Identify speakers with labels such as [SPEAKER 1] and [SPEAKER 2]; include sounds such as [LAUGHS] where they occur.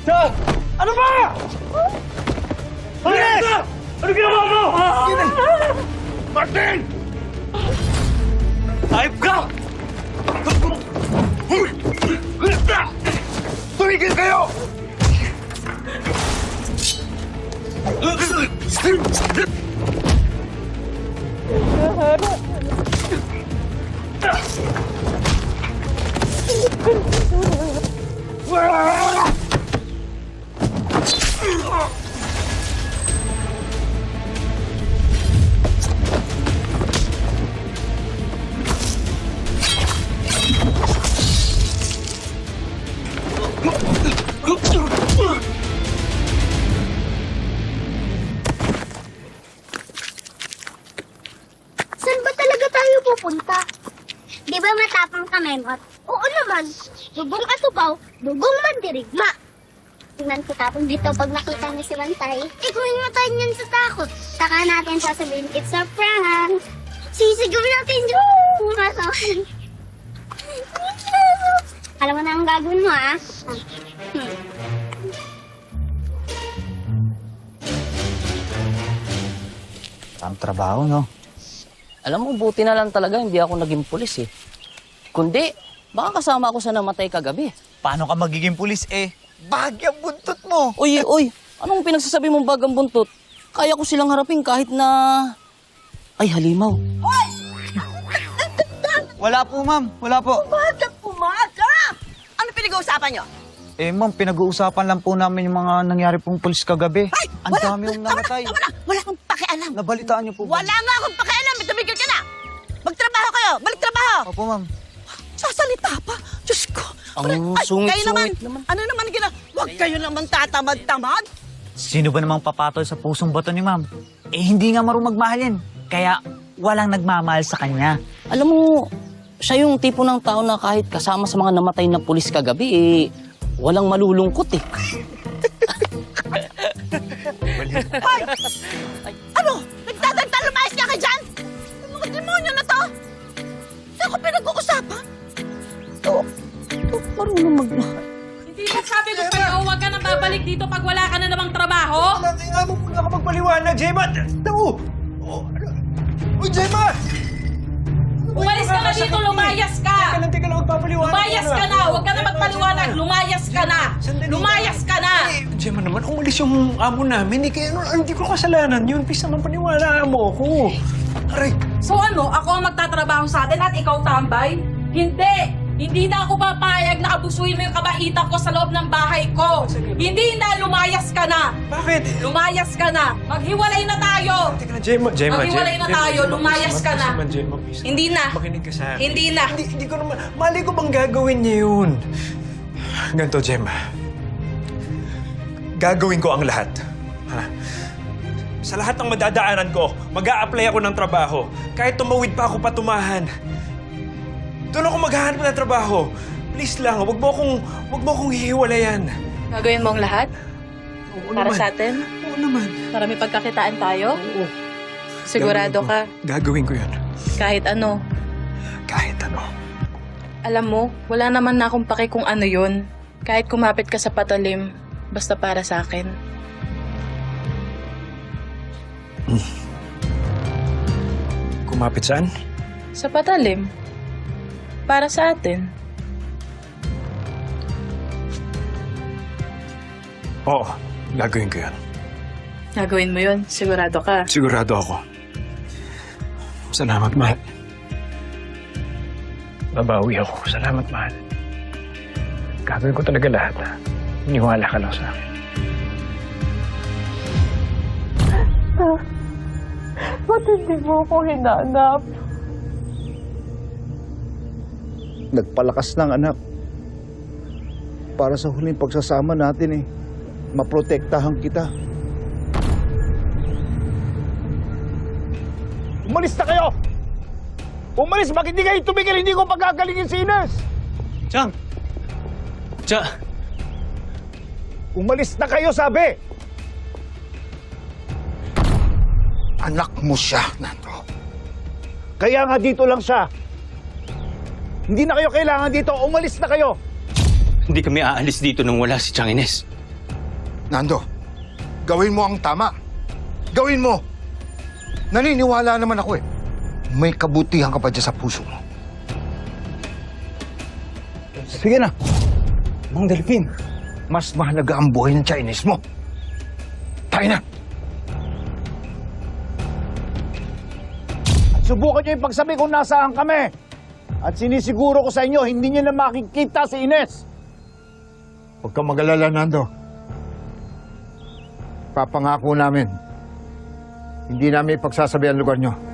[SPEAKER 1] Siya! Ano ba? Alis! Ano ginawa mo? Martin! Ayop ka! Tumigil kayo!
[SPEAKER 2] Saan tayo pupunta? Di ba matapang ka, Memot? Oo naman. Dugong atubaw, dugong mandirigma. Tingnan ko tapong dito pag nakita niya si Bantay. Ikuhin mo tayo niyan sa takot. Saka natin sasabihin, it's a prank. Sisigaw natin yung [LAUGHS] masawan. Alam mo na ang gagawin mo, ah. Hmm.
[SPEAKER 3] Ang trabaho, no?
[SPEAKER 4] Alam mo, buti na lang talaga hindi ako naging pulis eh. Kundi, baka kasama ako sa namatay kagabi.
[SPEAKER 3] Paano ka magiging pulis eh? Bagyang buntot mo!
[SPEAKER 4] Uy, uy, anong pinagsasabi mong bagang buntot? Kaya ko silang harapin kahit na... Ay, halimaw.
[SPEAKER 3] Wala po, ma'am. Wala po.
[SPEAKER 5] Umaga, umaga! Ano pinag-uusapan nyo?
[SPEAKER 3] Eh, ma'am, pinag-uusapan lang po namin yung mga nangyari pong pulis kagabi. Ang
[SPEAKER 5] wala,
[SPEAKER 3] dami yung
[SPEAKER 5] tama na,
[SPEAKER 3] namatay.
[SPEAKER 5] Tama na, wala akong pakialam.
[SPEAKER 3] Nabalitaan niyo po ba?
[SPEAKER 5] Wala nga akong pakialam. Kayo. Balik trabaho.
[SPEAKER 3] Opo, ma'am.
[SPEAKER 5] Sasalita pa. Diyos ko.
[SPEAKER 4] Ang
[SPEAKER 5] Ay,
[SPEAKER 4] sungit-sungit
[SPEAKER 5] kayo naman.
[SPEAKER 4] naman.
[SPEAKER 5] Ano naman gina? Huwag kayo naman tatamad-tamad.
[SPEAKER 3] Sino ba namang papatol sa pusong bato ni ma'am? Eh, hindi nga marunong magmahalin. Kaya, walang nagmamahal sa kanya.
[SPEAKER 4] Alam mo, siya yung tipo ng tao na kahit kasama sa mga namatay na pulis kagabi, eh, walang malulungkot eh. [LAUGHS]
[SPEAKER 5] Ano?
[SPEAKER 4] Marunong magmahal.
[SPEAKER 6] Hindi ba sabi ko sa'yo, huwag ka nang babalik dito pag wala ka na namang trabaho?
[SPEAKER 1] Nga mo muna ka magpaliwanag, Gemma! Ito! Oh, ano? Uy, Gemma!
[SPEAKER 6] Umalis ka na dito, lumayas
[SPEAKER 1] Teka
[SPEAKER 6] ka!
[SPEAKER 1] lang, teka lang, magpapaliwanag
[SPEAKER 6] Lumayas ka na! Huwag ka na magpaliwanag! Lumayas ka na!
[SPEAKER 1] Sandali.
[SPEAKER 6] Lumayas ka na!
[SPEAKER 1] Eh, Gemma naman, umalis yung amo namin. Eh, kaya ano, hindi ko kasalanan yun. Please naman, paniwalaan mo ako. Aray,
[SPEAKER 6] So ano, ako ang magtatrabaho sa atin at ikaw tambay? Hindi! Hindi na ako papayag na abusuin mo yung kabaitan ko sa loob ng bahay ko! Hindi na! Lumayas ka na!
[SPEAKER 1] bakit?
[SPEAKER 6] Lumayas ka na! Maghiwalay na tayo!
[SPEAKER 1] Teka lang, Gemma, Gemma,
[SPEAKER 6] Maghiwalay na
[SPEAKER 1] Gemma,
[SPEAKER 6] tayo,
[SPEAKER 1] Gemma,
[SPEAKER 6] lumayas
[SPEAKER 1] please
[SPEAKER 6] ka na.
[SPEAKER 1] naman, Gemma, please.
[SPEAKER 6] Hindi na.
[SPEAKER 1] Makinig ka sa akin.
[SPEAKER 6] Hindi na.
[SPEAKER 1] Hindi, hindi ko naman, mali ko bang gagawin niya yun? Ganito, Gemma. Gagawin ko ang lahat. Ha? Sa lahat ng madadaanan ko, mag apply ako ng trabaho. Kahit tumawid pa ako patumahan. Doon ako maghahanap ng trabaho. Please lang, wag mo akong, wag mo akong hihiwalayan.
[SPEAKER 6] Gagawin mo ang lahat?
[SPEAKER 1] Oo
[SPEAKER 6] Para
[SPEAKER 1] naman.
[SPEAKER 6] sa atin?
[SPEAKER 1] Oo naman.
[SPEAKER 6] Para may pagkakitaan tayo?
[SPEAKER 1] Oo.
[SPEAKER 6] Sigurado
[SPEAKER 1] Gagawin
[SPEAKER 6] ka?
[SPEAKER 1] Gagawin ko yun.
[SPEAKER 6] Kahit ano.
[SPEAKER 1] Kahit ano.
[SPEAKER 6] Alam mo, wala naman na akong pake kung ano yun. Kahit kumapit ka sa patalim, basta para sa akin.
[SPEAKER 1] Kumapit saan?
[SPEAKER 6] Sa patalim. Para sa atin.
[SPEAKER 1] Oo, gagawin ko yun.
[SPEAKER 6] Gagawin mo yun, sigurado ka.
[SPEAKER 1] Sigurado ako. Salamat, mahal. Babawi ako. Salamat, mahal. Gagawin ko talaga lahat, ha? Iniwala ka lang sa akin.
[SPEAKER 6] Ba't hindi mo ako hinanap?
[SPEAKER 7] Nagpalakas ng anak para sa huling pagsasama natin eh maprotektahan kita. Umalis na kayo! Umalis! Bakit hindi kayo tumigil? Hindi ko pagkagalingin si Ines!
[SPEAKER 1] Chang! Cha!
[SPEAKER 7] Umalis na kayo, sabi! Anak mo siya, Nando. Kaya nga dito lang siya. Hindi na kayo kailangan dito. Umalis na kayo!
[SPEAKER 8] Hindi kami aalis dito nang wala si Chang Ines.
[SPEAKER 7] Nando, gawin mo ang tama. Gawin mo. Naniniwala naman ako eh. May kabutihan ka pa dyan sa puso mo. Sige na. Mang Delphine, mas mahalaga ang buhay ng Chinese mo. Tayo na.
[SPEAKER 8] Subukan niyo ipagsabi kung nasaan kami. At sinisiguro ko sa inyo, hindi niyo na makikita si Ines.
[SPEAKER 7] Huwag kang mag-alala, Nando. Papangako namin. Hindi namin ipagsasabi ang lugar nyo.